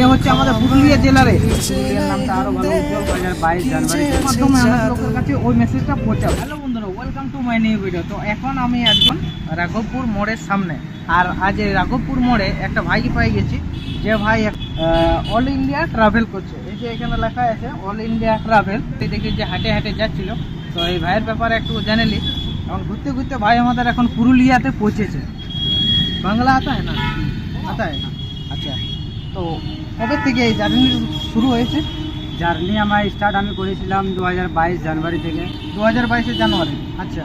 এ হচ্ছে আমাদের পুরুলিয়া জেলারে নামটা আরও ভালো বাইশ জানুয়ারির মাধ্যমে লোকের কাছে ওই মেসেজটা পৌঁছাবে। হ্যালো বন্ধুরা welcome to my new video তো এখন আমি একজন রাঘবপুর মোড়ের সামনে। আর আজ এই রাঘবপুর মোড়ে একটা ভাইকে পাই গেছি, যে ভাই অল ইন্ডিয়া ট্রাভেল করছে। এই যে এখানে লেখা আছে অল ইন্ডিয়া ট্রাভেল দেখি যে হাটে হাটে যাচ্ছিল। তো এই ভাইয়ের ব্যাপারে একটু জেনেলি এবং ঘুরতে ঘুরতে ভাই আমাদের এখন পুরুলিয়াতে পৌঁছেছে। বাংলা আতা है না? আতা है আচ্ছা তো কবে থেকে এই জার্নি শুরু হয়েছে? জার্নি আমার স্টার্ট আমি করেছিলাম দু হাজার বাইশ জানুয়ারি থেকে। দু হাজার জানুয়ারি আচ্ছা।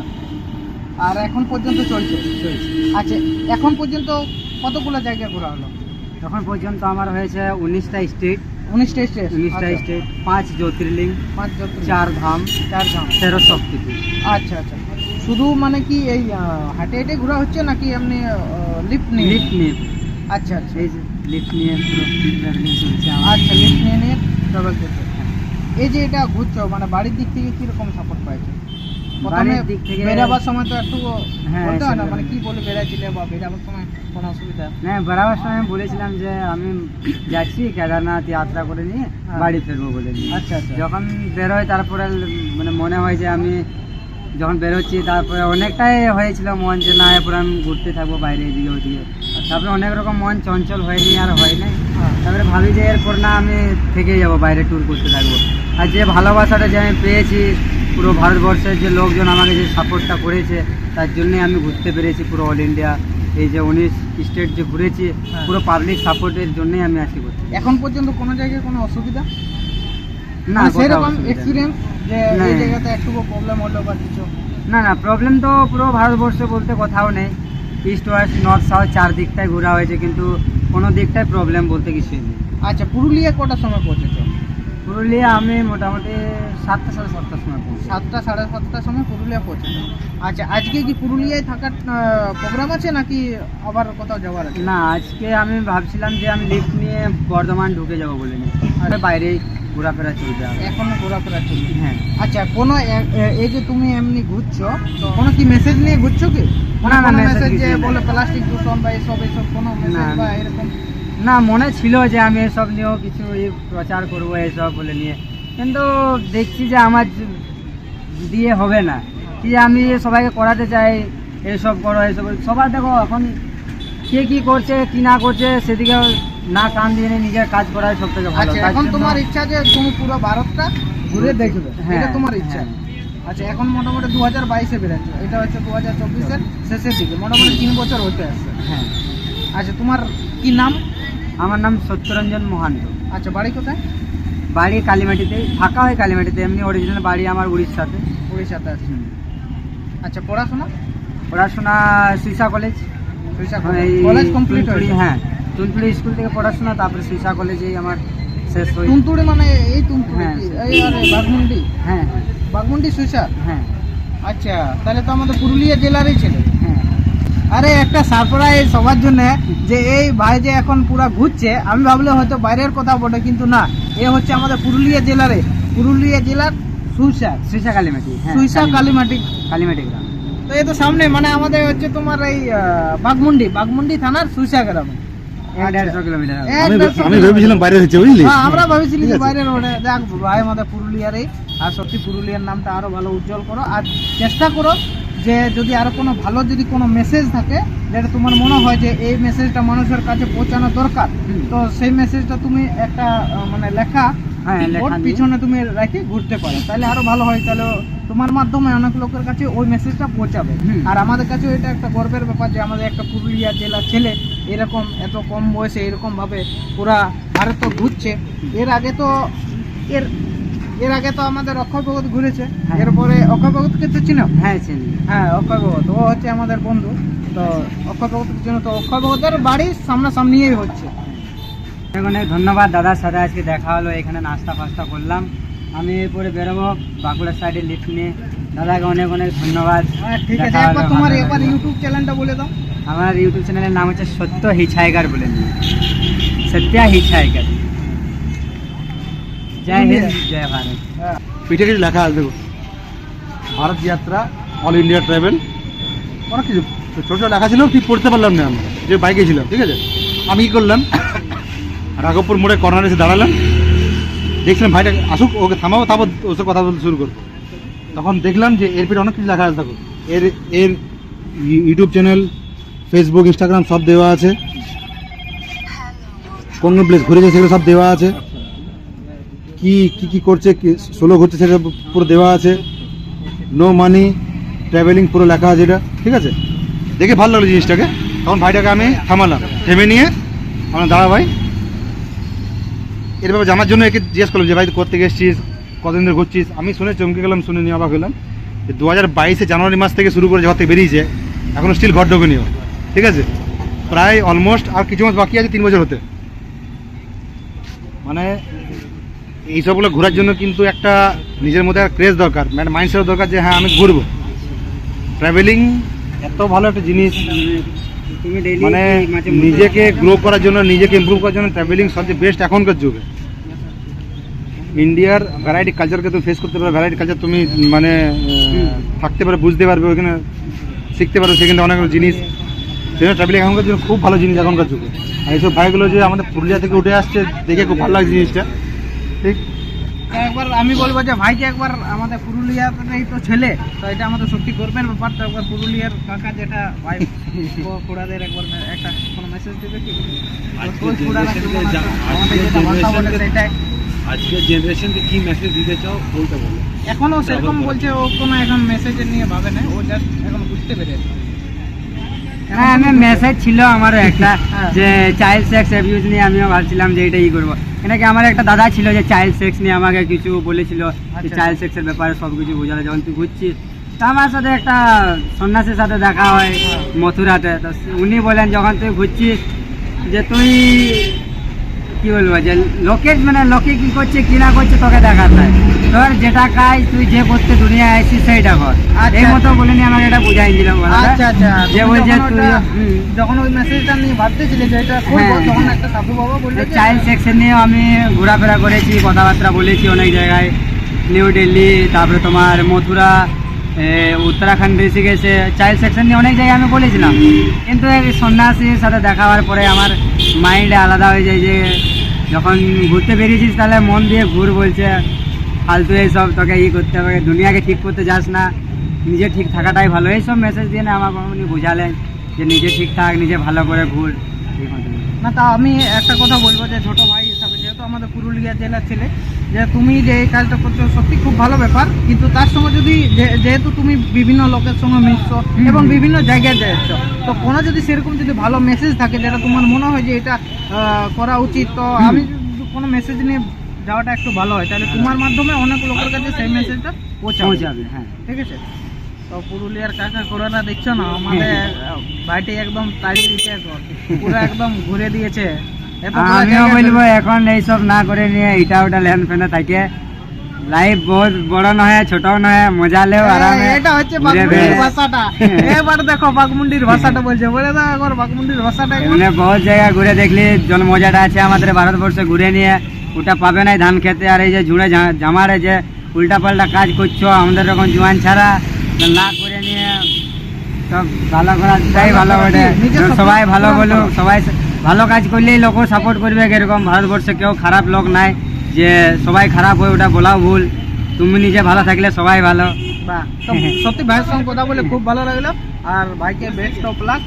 আর এখন পর্যন্ত চলছে? চলছে। আচ্ছা এখন পর্যন্ত কতগুলো জায়গা ঘোরা হলো? এখন পর্যন্ত আমার হয়েছে উনিশটা স্টেট। উনিশটা স্টেট উনিশটা স্টেট পাঁচ জ্যোতির্লিং পাঁচ চার ধাম চার ধাম। তেরো শক্তিপীঠ আচ্ছা আচ্ছা। শুধু মানে কি এই হাটে হাটে ঘোরা হচ্ছে নাকি এমনি লিফট নিয়ে? লিফট নিয়ে। আচ্ছা আচ্ছা। এই যে লিফট নিয়ে পুরো ট্রাভেলিং চলছে আচ্ছা লিফট নিয়ে নিয়ে ট্রাভেল করছে এই যে এটা ঘুরছো মানে বাড়ির দিক থেকে কীরকম সাপোর্ট পাইছো? প্রথমে দিক থেকে- বেরাবার সময় তো একটু হ্যাঁ, বলতে হয় না মানে কি বলে বেড়াচ্ছিলে বা বেরাবার সময় কোনো অসুবিধা? হ্যাঁ সময় বলেছিলাম যে আমি যাচ্ছি কেদারনাথ যাত্রা করে নিয়ে হ্যাঁ। বাড়ি ফিরবো বলে আচ্ছা আচ্ছা। যখন বেরোয় তারপরে মানে মনে হয় যে আমি যখন বেরোচ্ছি তারপরে অনেকটাই হয়েছিল মন যে না এরপর আমি ঘুরতে থাকব বাইরে এদিকে ওদিকে। তারপরে অনেক রকম মন চঞ্চল হয়নি আর হয় নাই। তারপরে ভাবি যে এরপর না আমি থেকে যাব বাইরে ট্যুর করতে থাকব। আর যে ভালোবাসাটা যে আমি পেয়েছি পুরো ভারতবর্ষের যে লোকজন আমাকে যে সাপোর্টটা করেছে তার জন্যই আমি ঘুরতে পেরেছি পুরো অল ইন্ডিয়া এই যে উনিশ স্টেট যে ঘুরেছি হ্যাঁ। পুরো পাবলিক সাপোর্টের জন্যই আমি আসি করছি এখন পর্যন্ত কোনো জায়গায় কোনো অসুবিধা? না মানে সেরকম এক্সপিরিয়েন্স যে। এই জায়গাতে একটু প্রবলেম হলো বা কিছু? না না প্রবলেম তো পুরো ভারতবর্ষে বলতে কোথাও নেই। ইস্ট ওয়েস্ট নর্থ সাউথ চার দিকটাই ঘোরা হয়েছে কিন্তু কোনো দিকটাই প্রবলেম বলতে কিছুই নেই। আচ্ছা পুরুলিয়া কটার সময় পৌঁছেছো? পুরুলিয়া আমি মোটামুটি সাতটা সাড়ে সাতটার সময় পৌঁছি সাতটা সাড়ে সাতটার সময় পুরুলিয়া পৌঁছেছো। আচ্ছা আজকে কি পুরুলিয়ায় থাকার প্রোগ্রাম আছে নাকি আবার কোথাও যাওয়ার আছে? না আজকে আমি ভাবছিলাম যে আমি লিফট নিয়ে বর্ধমান ঢুকে যাব বলে নিয়ে। আর বাইরেই ঘোরাফেরা চলবে আমার। এখনও ঘোরাফেরা চলবে। হ্যাঁ। আচ্ছা কোনো এই যে তুমি এমনি ঘুরছো তো কোনো কি মেসেজ নিয়ে ঘুরছো কি? না, না, মেসেজ যে বলে প্লাস্টিক দূষণ বা এসব এসব কোনো মেসেজ না, বা এরকম? না মনে ছিল যে আমি এসব নিয়েও কিছু প্রচার করব এসব বলে নিয়ে। কিন্তু দেখছি যে আমার দিয়ে হবে না। কি আমি সবাইকে করাতে চাই এসব করো এসব সবার দেখো এখন কে কি করছে কি না করছে সেদিকে না কান দিয়ে নিজের কাজ করাই সব থেকে ভালো। আচ্ছা এখন তোমার ইচ্ছা যে তুমি পুরো ভারতটা ঘুরে দেখবে? হ্যাঁ, তোমার ইচ্ছা? হ্যাঁ। আচ্ছা এখন মোটামুটি দু হাজার বাইশে বেরোচ্ছে এটা হচ্ছে দু হাজার চব্বিশের শেষের দিকে। মোটামুটি তিন বছর হতে আসছে হ্যাঁ। আচ্ছা তোমার কি নাম? আমার নাম সত্যরঞ্জন মহান্ত। আচ্ছা বাড়ি কোথায়? বাড়ি কালীমাটিতে থাকা হয় কালীমাটিতে এমনি অরিজিনাল বাড়ি আমার উড়িষ্যাতে। উড়িষ্যাতে আছে। আচ্ছা পড়াশোনা? পড়াশোনা সুইসা কলেজ এই কলেজ কমপ্লিট হয়েছে? হ্যাঁ তুলতুলি স্কুল থেকে পড়াশোনা তারপরে সুইসা কলেজেই আমার শেষ হয়েছে তুনতুড়ি মানে এই তুনতুড়ি হ্যাঁ, এই আরে বাঘমুন্ডি? হ্যাঁ হ্যাঁ, বাঘমুন্ডি সুইসা হ্যাঁ। আচ্ছা তাহলে তো আমাদের পুরুলিয়া জেলারই ছেলে। হ্যাঁ। আরে একটা সারপ্রাইজ সবার জন্য যে এই ভাই যে এখন পুরা ঘুরছে আমি ভাবলে হয়তো বাইরের কথা বটে কিন্তু না। এ হচ্ছে আমাদের পুরুলিয়া জেলারে। পুরুলিয়া জেলার সুইসা সুইসা কালীমাটি হ্যাঁ সুইসা কালীমাটি। কালীমাটি। গ্রাম। তো এ তো সামনে মানে আমাদের হচ্ছে তোমার এই আহ, বাঘমুন্ডি। বাঘমুন্ডি থানার সুইসা গ্রাম। হবে। এক আমি ভেবেছিলাম বাইরে হচ্ছে বুঝলি? হ্যাঁ, আমরা ভাবছিলি যে আছে। বাইরের রোডে দেখ ভাই আমাদের পুরুলিয়ারই। আর সত্যি পুরুলিয়ার নামটা আরও ভালো উজ্জ্বল করো। আর চেষ্টা করো যে যদি আরও কোনো ভালো যদি কোনো মেসেজ থাকে যেটা তোমার মনে হয় যে এই মেসেজটা মানুষের কাছে পৌঁছানো দরকার তো সেই মেসেজটা তুমি একটা মানে লেখা হ্যাঁ পিছনে তুমি রাখি ঘুরতে পারো। তাহলে আরও ভালো হয়। তাহলে তোমার মাধ্যমে অনেক লোকের কাছে ওই মেসেজটা পৌঁছাবে। আর আমাদের কাছে এটা একটা গর্বের ব্যাপার যে আমাদের একটা পুরুলিয়া জেলা ছেলে এরকম এত কম বয়সে এরকম ভাবে পুরা ভারত ঘুরছে। এর আগে তো এর এর আগে তো আমাদের অক্ষয় ভগত ঘুরেছে। হ্যাঁ। এরপরে অক্ষয় ভগতকে তো চিনো? হ্যাঁ চিনি। হ্যাঁ অক্ষয় ভগত। ও হচ্ছে আমাদের বন্ধু। তো অক্ষয় ভগতকে চিনো তো অক্ষয় ভগতের বাড়ির সামনাসামনিই হচ্ছে। অনেক ধন্যবাদ দাদার সাথে আজকে দেখা হলো এখানে নাস্তা ফাস্তা করলাম। আমি এরপরে বেরোবো বাঁকুড়ার সাইডে লিফট নিয়ে। দাদাকে অনেক অনেক ধন্যবাদ। হ্যাঁ ঠিক আছে। একবার তোমার ভালো একবার ইউটিউব চ্যানেলটা বলে দাও। আমার ইউটিউব চ্যানেলের নাম হচ্ছে সত্য হিছাইগার বলে সত্যা হিছাইগার জয় হিন্দ, জয় ভারত। পিঠে কিছু লেখা আছে, দেখো। ভারত যাত্রা অল ইন্ডিয়া ট্রাভেল অনেক কিছু। ছোট ছোট লেখা ছিল, ঠিক পড়তে পারলাম না আমরা। যে বাইকে ছিলাম, ঠিক আছে? আমি কি করলাম? রাঘবপুর মোড়ে কর্নারে এসে দাঁড়ালাম। দেখছিলাম ভাইটা আসুক, ওকে থামাবো, তারপর ওর সাথে কথা বলতে শুরু করব। তখন দেখলাম যে এর পেটে অনেক কিছু লেখা আছে এর এর ইউটিউব চ্যানেল ফেসবুক ইনস্টাগ্রাম সব দেওয়া আছে। কোন কোন প্লেস ঘুরেছে সেগুলো সব দেওয়া আছে। কি কি কি করছে সোলো ঘুরছে সেটা পুরো দেওয়া আছে। নো মানি ট্রাভেলিং পুরো লেখা আছে এটা, ঠিক আছে? দেখে ভালো লাগল জিনিসটাকে। তখন ভাইটাকে আমি থামালাম, থেমে নিয়ে, আমার দাঁড়া ভাই। এর জানার জন্য একে জিজ্ঞেস করলাম যে, ভাই কোথেকে এসেছিস? কতদিন ধরে ঘুরছিস? আমি শুনে চমকে গেলাম, শুনে নিয়ে অবাক হলাম। যে দু হাজার বাইশে জানুয়ারি মাস থেকে শুরু করে যখন থেকে বেরিয়েছে এখনও স্টিল ঘর ঢোকেনিও ঠিক আছে? প্রায় অলমোস্ট আর কিছু মাস বাকি আছে তিন বছর হতে। মানে এইসবগুলো ঘোরার জন্য কিন্তু একটা নিজের মধ্যে একটা ক্রেজ দরকার মানে মাইন্ডসেট দরকার যে হ্যাঁ আমি ঘুরবো। ট্রাভেলিং এত ভালো একটা জিনিস। মানে নিজেকে গ্রো করার জন্য নিজেকে ইম্প্রুভ করার জন্য ট্রাভেলিং সবচেয়ে বেস্ট এখনকার যুগে। ইন্ডিয়ার ভ্যারাইটি কালচারকে তুমি ফেস করতে পারো ভ্যারাইটি কালচার তুমি মানে থাকতে পারো বুঝতে পারবে ওখানে শিখতে পারো সেখানে অনেক জিনিস। সেজন্য ট্রাভেলিং এখনকার জন্য খুব ভালো জিনিস এখনকার যুগে। আর এইসব ভাইগুলো যে আমাদের পুরুলিয়া থেকে উঠে আসছে দেখে খুব ভালো লাগছে জিনিসটা। ঠিক? একবার আমি বলব যে ভাইকে একবার আমাদের পুরুলিয়াতেই তো ছেলে তো এটা আমাদের সত্যি করবেন ব্যাপার তো একবার পুরুলিয়ার কাকা যেটা ভাই খুড়াদের একবার একটা কোনো মেসেজ দেবে কি? আজকের জেনারেশনকে কি মেসেজ দিতে চাও বলতে বলো। এখনও সেরকম বলছে ও কোনো এখন মেসেজ নিয়ে ভাবে না ও জাস্ট এখন বুঝতে পেরেছে। হ্যাঁ আমি মেসেজ ছিল আমারও একটা হ্যাঁ। যে চাইল্ড সেক্স অ্যাবিউজ নিয়ে আমিও ভাবছিলাম যে এটা ই করব এনাকে আমার একটা দাদা ছিল যে চাইল্ড সেক্স নিয়ে আমাকে কিছু বলেছিল যে আচ্ছা। চাইল্ড সেক্সের ব্যাপারে সব কিছু বোঝালো যখন তুই ঘুরছিস তা আমার সাথে একটা সন্ন্যাসীর সাথে দেখা হয় মথুরাতে তো উনি বলেন যখন তুই ঘুরছিস যে তুই কি বলব যে লোকে মানে লোকে কি করছে কি না করছে তোকে দেখার নাই তোর যেটা কাজ তুই যে করতে দুনিয়ায় আসছিস সেইটা কর আচ্ছা। এই মতো বলে নিয়ে আমাকে এটা বুঝাই দিল আচ্ছা আচ্ছা যে বলছে তুই। যখন ওই মেসেজটা নিয়ে ভাবতেছিলে যে এটা হ্যাঁ। তখন একটা সাধু বাবা বলল চাইল্ড সেকশন নিয়েও আমি ঘোরাফেরা করেছি কথাবার্তা বলেছি অনেক জায়গায় নিউ দিল্লি তারপরে তোমার মথুরা উত্তরাখণ্ড ঋষিকেশে চাইল্ড সেকশন নিয়ে অনেক জায়গায় আমি বলেছিলাম কিন্তু এই সন্ন্যাসীর সাথে দেখা হওয়ার পরে আমার মাইন্ডে আলাদা হয়ে যায় যে যখন ঘুরতে বেরিয়েছিস তাহলে মন দিয়ে ঘুর বলছে ফালতু এইসব তোকে ই করতে হবে দুনিয়াকে ঠিক করতে যাস না। নিজে ঠিক থাকাটাই ভালো। এইসব মেসেজ দিয়ে না আমার উনি বোঝালেন যে নিজে ঠিক থাক নিজে ভালো করে ঘুর। না তা আমি একটা কথা বলব যে ছোট ভাই হিসাবে যেহেতু আমাদের পুরুলিয়া জেলার ছেলে যে তুমি যে এই কাজটা করছ সত্যি খুব ভালো ব্যাপার। কিন্তু তার সঙ্গে যদি যে- যেহেতু তুমি বিভিন্ন লোকের সঙ্গে মিশছো এবং বিভিন্ন জায়গায় যাচ্ছ তো কোনো যদি সেরকম যদি ভালো মেসেজ থাকে যেটা তোমার মনে হয় যে এটা করা উচিত তো আমি কোনো মেসেজ নিয়ে যাওয়াটা একটু ভালো হয়। তাহলে তোমার মাধ্যমে অনেক লোকের কাছে সেই মেসেজটা পৌঁছাবে। হ্যাঁ। ঠিক আছে? তো পুরুলিয়ার কাকা কোরানা দেখছ না? আমাদের ভাইটি একদম তাড়িয়ে দিচ্ছে পুরো একদম ঘুরে দিয়েছে। আমিও বলব এখন এইসব না করে নিয়ে এটা ওটা লেন ফেনে থাকে। লাইফ বহুত বড় নয় ছোট নয় মজা লেও আরামে হ্যাঁ, এটা হচ্ছে বাগমুন্ডির ভাষাটা। এবার দেখো বাগমুন্ডির ভাষাটা বলছে। বলে দাও একবার বাগমুন্ডির ভাষাটা। এমনি বহুত জায়গা ঘুরে দেখলি জল মজাটা আছে আমাদের ভারতবর্ষে ঘুরে নিয়ে। ওটা পাবে না ধান খেতে। আর এই যে ঝুড়ে জামারে যে উল্টা পাল্টা কাজ করছ আমাদের এরকম জোয়ান ছাড়া। না করে নিয়ে সব ভালো করাটাই ভালো বটে। সবাই ভালো করো। সবাই ভালো কাজ করলেই লোক সাপোর্ট করবে এরকম ভারতবর্ষে কেউ খারাপ লোক নাই যে সবাই খারাপ হয় ওটা বলাও ভুল। তুমি নিজে ভালো থাকলে সবাই ভালো। সত্যি ভাইয়ের সঙ্গে কথা বলে খুব ভালো লাগল। আর ভাইকে বেস্ট অফ লাক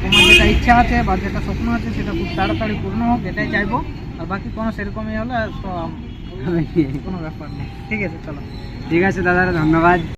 তোমার যেটা ইচ্ছা আছে বা যেটা স্বপ্ন আছে সেটা খুব তাড়াতাড়ি পূর্ণ হোক এটাই চাইব। আর বাকি কোনো সেরকমই হলে তো কোনো ব্যাপার নেই। ঠিক আছে চলো। ঠিক আছে দাদা ধন্যবাদ।